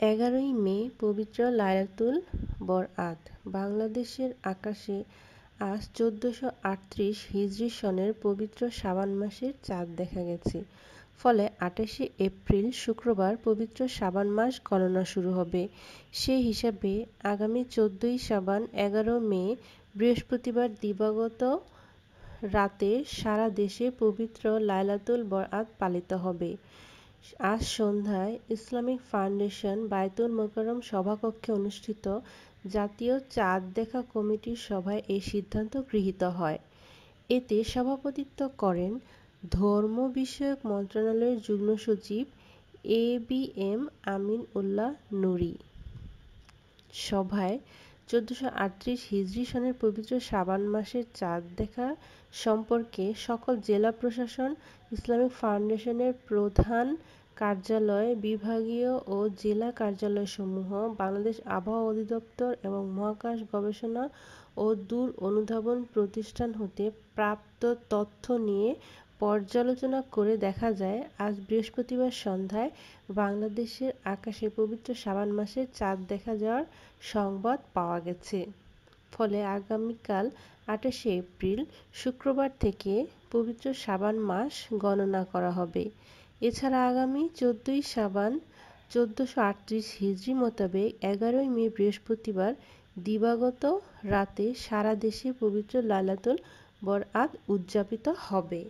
এগারোই মে, পবিত্র লাইলাতুল বরআত। বাংলাদেশের আকাশে আজ চোদ্দশো আটত্রিশ হিজরি সনের পবিত্র শাবান মাসের চাঁদ দেখা গেছে। ফলে আটাশে এপ্রিল শুক্রবার পবিত্র শাবান মাস গণনা শুরু হবে। সে হিসাবে আগামী চোদ্দই শাবান এগারো মে, বৃহস্পতিবার দিবাগত রাতে সারা দেশে পবিত্র লাইলাতুল বরআত পালিত হবে। আজ সন্ধ্যায় ইসলামিক ফাউন্ডেশন বায়তুল মোকাররম সভাকক্ষে অনুষ্ঠিত জাতীয় চাঁদ দেখা কমিটির সভায় এই সিদ্ধান্ত গৃহীত হয়। এতে সভাপতিত্ব করেন ধর্ম বিষয়ক মন্ত্রণালয়ের যুগ্ম সচিব A B M Amin Ullah Nuri. সভায় চোদ্দশো আটত্রিশ হিজরি সনের পবিত্র শাবান মাসের চাঁদ দেখা সম্পর্কে সকল জেলা প্রশাসন, ইসলামিক ফাউন্ডেশনের প্রধান কার্যালয়, বিভাগীয় ও জেলা কার্যালয়সমূহ, বাংলাদেশ আবহাওয়া অধিদপ্তর এবং মহাকাশ গবেষণা ও দূর অনুধাবন প্রতিষ্ঠান হতে প্রাপ্ত তথ্য নিয়ে পর্যালোচনা করে দেখা যায়, আজ বৃহস্পতিবার সন্ধ্যায় বাংলাদেশের আকাশে পবিত্র শাবান মাসের চাঁদ দেখা যাওয়ার সংবাদ পাওয়া গেছে। ফলে আগামীকাল আঠাশে এপ্রিল, শুক্রবার থেকে পবিত্র শাবান মাস গণনা করা হবে। এছাড়া আগামী চোদ্দই শাবান চোদ্দশো আটত্রিশ হিজরি মোতাবেক এগারোই মে বৃহস্পতিবার দিবাগত রাতে সারা দেশে পবিত্র লাইলাতুল বরআত উদযাপিত হবে।